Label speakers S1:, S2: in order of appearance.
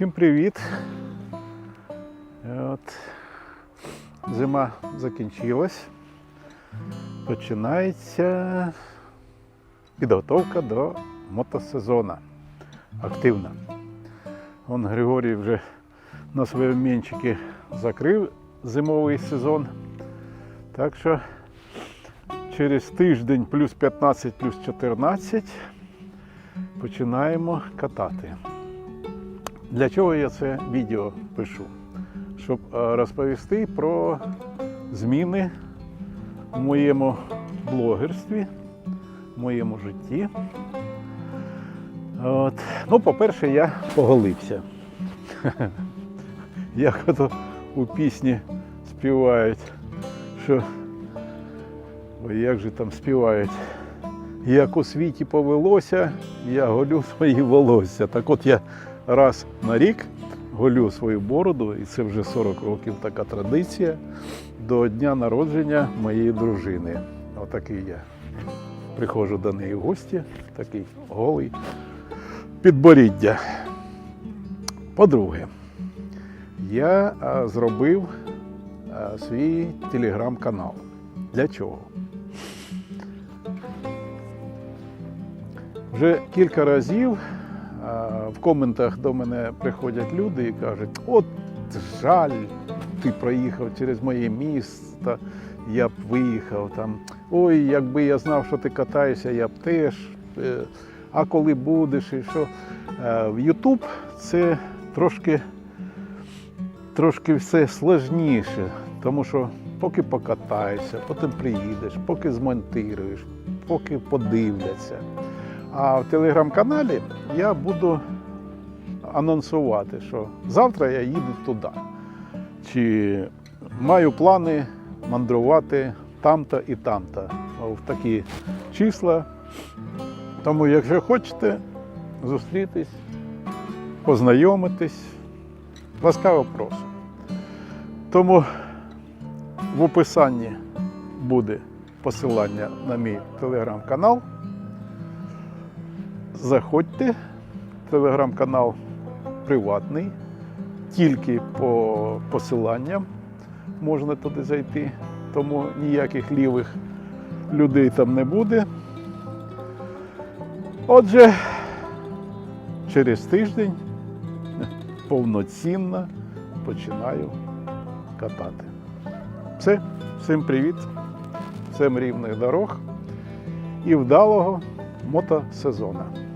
S1: Всім привіт. От. Зима закінчилась. Починається підготовка до мотосезону. Активна. Вон Григорій вже на своєму мінчики закрив зимовий сезон. Так що через тиждень плюс 15, плюс 14 починаємо катати. Для чого я це відео пишу? Щоб е, розповісти про зміни в моєму блогерстві, в моєму житті. От. Ну, по-перше, я поголився. Як ото у пісні співають, що ой, як же там співають, як у світі повелося, я голю свої волосся. Так от я раз на рік голю свою бороду, і це вже 40 років така традиція, до дня народження моєї дружини. Отакий я. Приходжу до неї в гості, такий голий підборіддя. По-друге, я а, зробив а, свій телеграм-канал. Для чого? Вже кілька разів в коментах до мене приходять люди і кажуть, от жаль, ти проїхав через моє місто, я б виїхав там. Ой, якби я знав, що ти катаєшся, я б теж. Е, А коли будеш і що? Е, В Ютуб це трошки, трошки все сложніше, тому що поки покатаєшся, потім приїдеш, поки змонтируєш, поки подивляться. А в телеграм-каналі я буду анонсувати, що завтра я їду туди. Чи маю плани мандрувати там-то і там-то в такі числа. Тому, якщо хочете зустрітись, познайомитись, ласкаво прошу. Тому в описанні буде посилання на мій телеграм-канал. Заходьте, телеграм-канал приватний, тільки по посиланням можна туди зайти, тому ніяких лівих людей там не буде. Отже, через тиждень повноцінно починаю катати. Все, всім привіт, всім рівних дорог. І вдалого мотосезону.